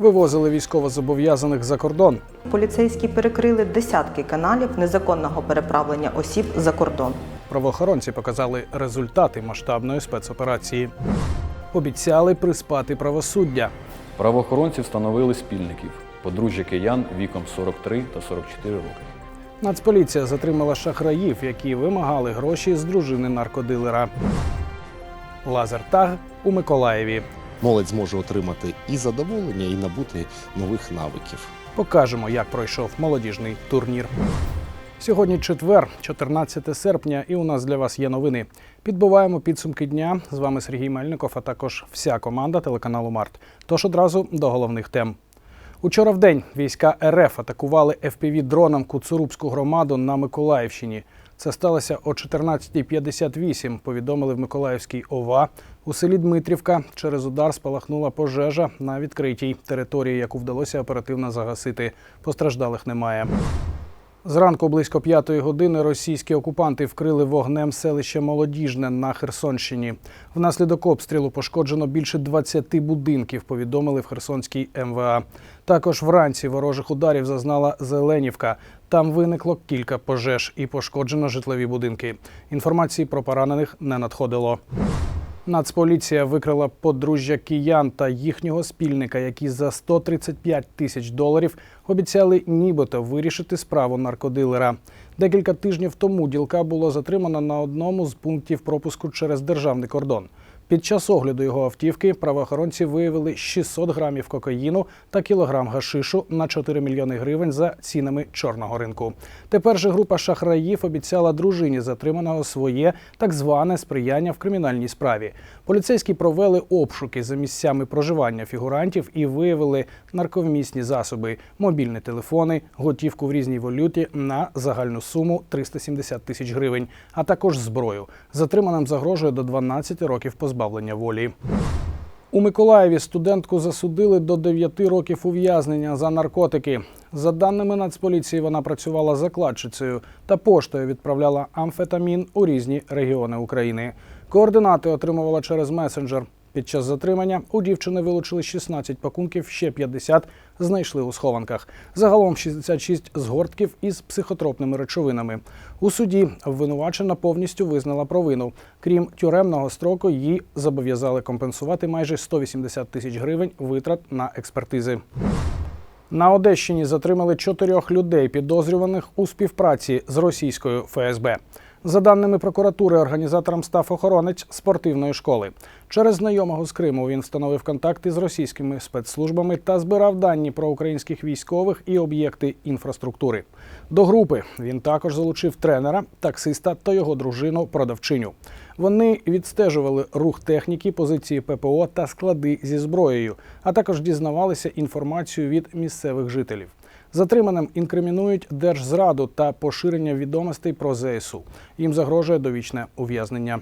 Вивозили військовозобов'язаних за кордон. Поліцейські перекрили десятки каналів незаконного переправлення осіб за кордон. Правоохоронці показали результати масштабної спецоперації. Обіцяли приспати правосуддя. Правоохоронці встановили спільників подружжя киян віком 43 та 44 роки. Нацполіція затримала шахраїв, які вимагали гроші з дружини наркодилера. Лазертаг у Миколаєві. Молодь зможе отримати і задоволення, і набути нових навиків. Покажемо, як пройшов молодіжний турнір. Сьогодні четвер, 14 серпня, і у нас для вас є новини. Підбиваємо підсумки дня. З вами Сергій Мельников, а також вся команда телеканалу Март. Тож одразу до головних тем. Учора в день війська РФ атакували fpv дроном Куцурубську громаду на Миколаївщині. Це сталося о 14.58, повідомили в Миколаївській ОВА. У селі Дмитрівка через удар спалахнула пожежа на відкритій території, яку вдалося оперативно загасити. Постраждалих немає. Зранку близько п'ятої години російські окупанти вкрили вогнем селище Молодіжне на Херсонщині. Внаслідок обстрілу пошкоджено більше 20 будинків, повідомили в Херсонській МВА. Також вранці ворожих ударів зазнала Зеленівка. Там виникло кілька пожеж і пошкоджено житлові будинки. Інформації про поранених не надходило. Нацполіція викрила подружжя киян та їхнього спільника, які за 135 тисяч доларів обіцяли нібито вирішити справу наркодилера. Декілька тижнів тому ділка було затримано на одному з пунктів пропуску через державний кордон. Під час огляду його автівки правоохоронці виявили 600 грамів кокаїну та кілограм гашишу на 4 мільйони гривень за цінами чорного ринку. Тепер же група шахраїв обіцяла дружині затриманого своє так зване сприяння в кримінальній справі. Поліцейські провели обшуки за місцями проживання фігурантів і виявили нарковмісні засоби, мобільні телефони, готівку в різній валюті на загальну суму 370 тисяч гривень, а також зброю. Затриманим загрожує до 12 років позбавлення волі. У Миколаєві студентку засудили до 9 років ув'язнення за наркотики. За даними Нацполіції, вона працювала закладчицею та поштою відправляла амфетамін у різні регіони України. Координати отримувала через месенджер. Під час затримання у дівчини вилучили 16 пакунків, ще 50 знайшли у схованках. Загалом 66 згортків із психотропними речовинами. У суді обвинувачена повністю визнала провину. Крім тюремного строку, її зобов'язали компенсувати майже 180 тисяч гривень витрат на експертизи. На Одещині затримали чотирьох людей, підозрюваних у співпраці з російською ФСБ. За даними прокуратури, організатором став охоронець спортивної школи. Через знайомого з Криму він встановив контакти з російськими спецслужбами та збирав дані про українських військових і об'єкти інфраструктури. До групи він також залучив тренера, таксиста та його дружину продавчиню. Вони відстежували рух техніки, позиції ППО та склади зі зброєю, а також дізнавалися інформацію від місцевих жителів. Затриманим інкримінують держзраду та поширення відомостей про ЗСУ. Їм загрожує довічне ув'язнення.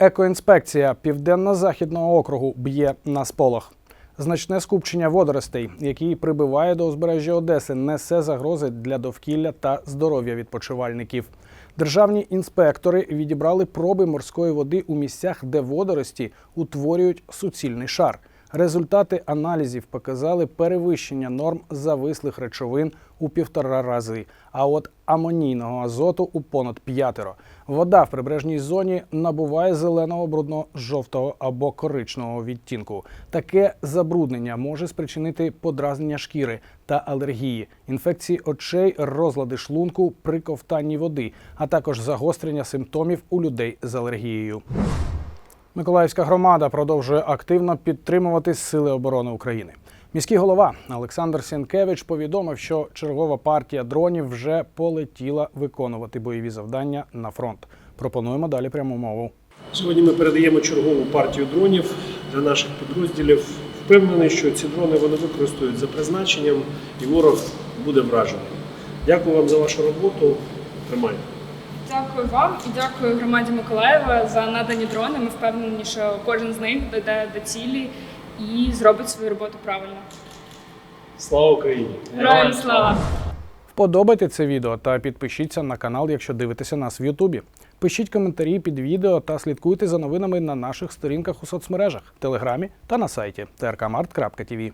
Екоінспекція Південно-Західного округу б'є на сполох. Значне скупчення водоростей, які прибиває до узбережжя Одеси, несе загрози для довкілля та здоров'я відпочивальників. Державні інспектори відібрали проби морської води у місцях, де водорості утворюють суцільний шар. Результати аналізів показали перевищення норм завислих речовин у півтора рази, а от амонійного азоту у понад п'ятеро. Вода в прибережній зоні набуває зеленого брудно-жовтого або коричневого відтінку. Таке забруднення може спричинити подразнення шкіри та алергії, інфекції очей, розлади шлунку при ковтанні води, а також загострення симптомів у людей з алергією. Миколаївська громада продовжує активно підтримувати Сили оборони України. Міський голова Олександр Сінкевич повідомив, що чергова партія дронів вже полетіла виконувати бойові завдання на фронт. Пропонуємо далі пряму мову. Сьогодні ми передаємо чергову партію дронів для наших підрозділів. Впевнений, що ці дрони вони використають за призначенням і ворог буде вражений. Дякую вам за вашу роботу. Тримайте. Дякую вам і дякую громаді Миколаєва за надані дрони. Ми впевнені, що кожен з них дойде до цілі і зробить свою роботу правильно. Слава Україні! Героям слава! Вподобайте це відео та підпишіться на канал, якщо дивитеся нас в Ютубі. Пишіть коментарі під відео та слідкуйте за новинами на наших сторінках у соцмережах, телеграмі та на сайті trkmart.tv.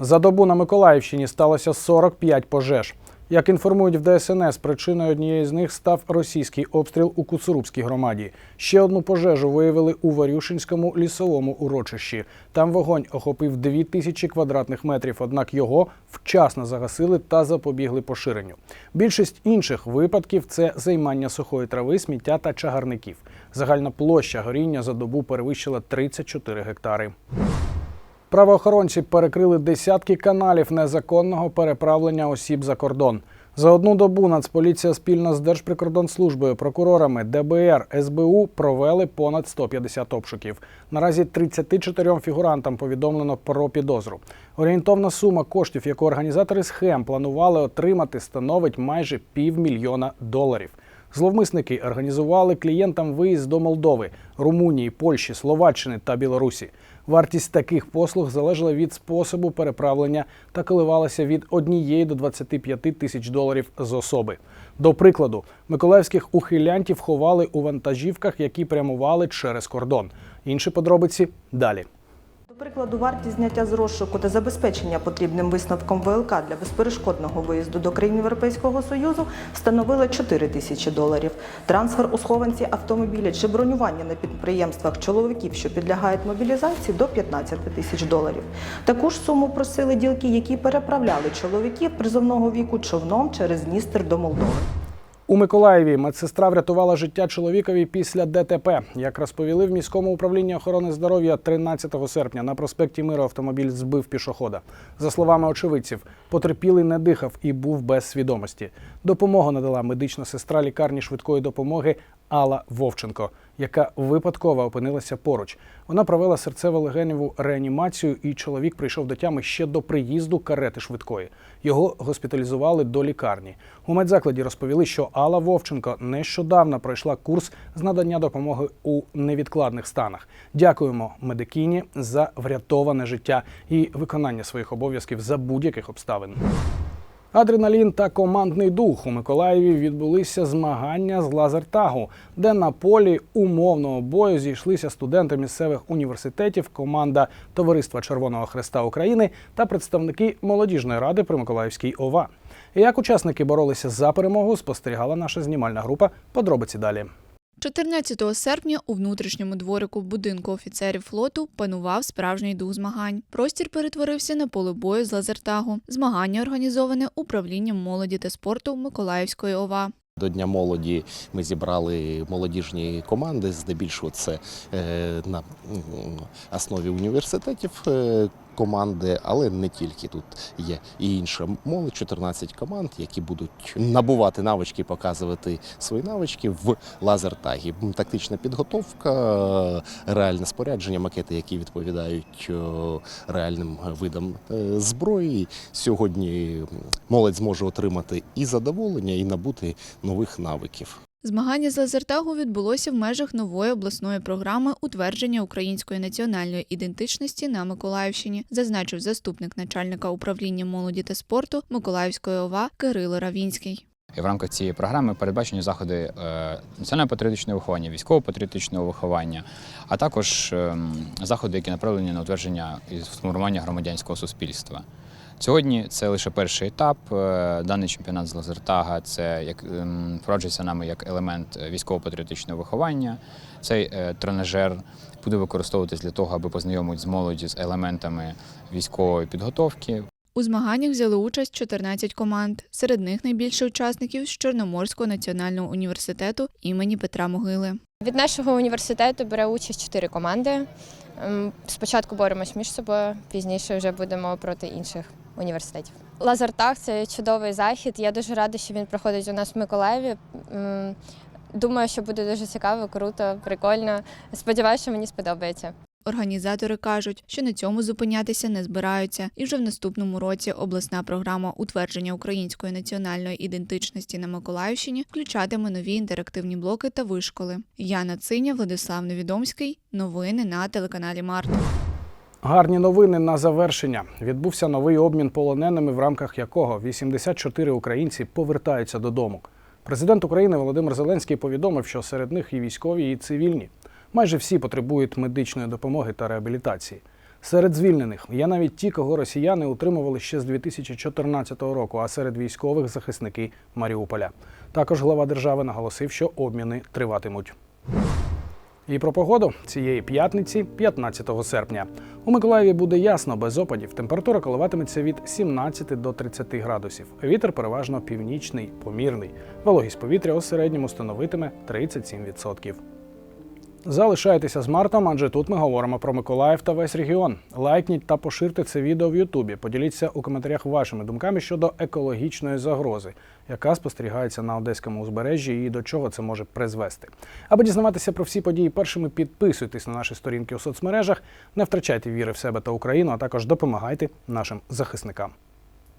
За добу на Миколаївщині сталося 45 пожеж. Як інформують в ДСНС, причиною однієї з них став російський обстріл у Куцурубській громаді. Ще одну пожежу виявили у Варюшинському лісовому урочищі. Там вогонь охопив 2000 квадратних метрів, однак його вчасно загасили та запобігли поширенню. Більшість інших випадків це займання сухої трави, сміття та чагарників. Загальна площа горіння за добу перевищила 34 гектари. Правоохоронці перекрили десятки каналів незаконного переправлення осіб за кордон. За одну добу Нацполіція спільно з Держприкордонслужбою, прокурорами, ДБР, СБУ провели понад 150 обшуків. Наразі 34 фігурантам повідомлено про підозру. Орієнтовна сума коштів, яку організатори схем планували отримати, становить майже півмільйона доларів. Зловмисники організували клієнтам виїзд до Молдови, Румунії, Польщі, Словаччини та Білорусі. Вартість таких послуг залежала від способу переправлення та коливалася від 1 до 25 тисяч доларів з особи. До прикладу, миколаївських ухилянтів ховали у вантажівках, які прямували через кордон. Інші подробиці далі. Прикладу, вартість зняття з розшуку та забезпечення потрібним висновком ВЛК для безперешкодного виїзду до країн Європейського Союзу становила 4 тисячі доларів. Трансфер у схованці автомобіля чи бронювання на підприємствах чоловіків, що підлягають мобілізації, до 15 тисяч доларів. Таку ж суму просили ділки, які переправляли чоловіків призовного віку човном через Дністер до Молдови. У Миколаєві медсестра врятувала життя чоловікові після ДТП. Як розповіли в міському управлінні охорони здоров'я 13 серпня на проспекті Миру автомобіль збив пішохода. За словами очевидців, потерпілий не дихав і був без свідомості. Допомогу надала медична сестра лікарні швидкої допомоги Алла Вовченко, яка випадково опинилася поруч. Вона провела серцево-легеневу реанімацію, і чоловік прийшов до тями ще до приїзду карети швидкої. Його госпіталізували до лікарні. У медзакладі розповіли, що Алла Вовченко нещодавно пройшла курс з надання допомоги у невідкладних станах. Дякуємо медикині за врятоване життя і виконання своїх обов'язків за будь-яких обставин. Адреналін та командний дух у Миколаєві відбулися змагання з лазертагу, де на полі умовного бою зійшлися студенти місцевих університетів, команда Товариства Червоного Хреста України та представники молодіжної ради при Миколаївській ОВА. Як учасники боролися за перемогу, спостерігала наша знімальна група. Подробиці далі. 14 серпня у внутрішньому дворику будинку офіцерів флоту панував справжній дух змагань. Простір перетворився на поле бою з лазертагу. Змагання організоване управлінням молоді та спорту Миколаївської ОВА. До Дня молоді ми зібрали молодіжні команди, здебільшого це е, на основі університетів е, команди, але не тільки тут є і інша молодь, 14 команд, які будуть набувати навички, показувати свої навички в лазертагі. Тактична підготовка, е, реальне спорядження, макети, які відповідають реальним видам е, зброї. Сьогодні молодь зможе отримати і задоволення, і набути нових навиків. Змагання з лазертагу відбулося в межах нової обласної програми утвердження української національної ідентичності на Миколаївщині, зазначив заступник начальника управління молоді та спорту Миколаївської ОВА Кирило Равінський. І в рамках цієї програми передбачені заходи е, національно-патріотичного виховання, військово-патріотичного виховання, а також ем, заходи, які направлені на утвердження і сформування громадянського суспільства. Сьогодні це лише перший етап. Е, Даний чемпіонат з лазертага це як ем, впроваджується нами як елемент е, військово-патріотичного виховання. Цей е, тренажер буде використовуватись для того, аби познайомити з молоді з елементами військової підготовки, У змаганнях взяли участь 14 команд. Серед них найбільше учасників з Чорноморського національного університету імені Петра Могили. Від нашого університету бере участь чотири команди. Ем, Спочатку боремось між собою, пізніше вже будемо проти інших університетів. Лазертаг це чудовий захід. Я дуже рада, що він проходить у нас в Миколаєві. Думаю, що буде дуже цікаво, круто, прикольно. Сподіваюся, що мені сподобається. Організатори кажуть, що на цьому зупинятися не збираються, і вже в наступному році обласна програма утвердження української національної ідентичності на Миколаївщині включатиме нові інтерактивні блоки та вишколи. Яна Циня, Владислав Невідомський. Новини на телеканалі Март. Гарні новини на завершення. Відбувся новий обмін полоненими, в рамках якого 84 українці повертаються додому. Президент України Володимир Зеленський повідомив, що серед них і військові, і цивільні. Майже всі потребують медичної допомоги та реабілітації. Серед звільнених є навіть ті, кого росіяни утримували ще з 2014 року, а серед військових захисники Маріуполя. Також глава держави наголосив, що обміни триватимуть. І про погоду цієї п'ятниці, 15 серпня. У Миколаєві буде ясно, без опадів. Температура коливатиметься від 17 до 30 градусів. Вітер переважно північний, помірний. Вологість повітря у середньому становитиме 37%. Залишайтеся з Мартом, адже тут ми говоримо про Миколаїв та весь регіон. Лайкніть та поширте це відео в Ютубі. Поділіться у коментарях вашими думками щодо екологічної загрози, яка спостерігається на одеському узбережжі і до чого це може призвести. Аби дізнаватися про всі події першими, підписуйтесь на наші сторінки у соцмережах, не втрачайте віри в себе та Україну, а також допомагайте нашим захисникам.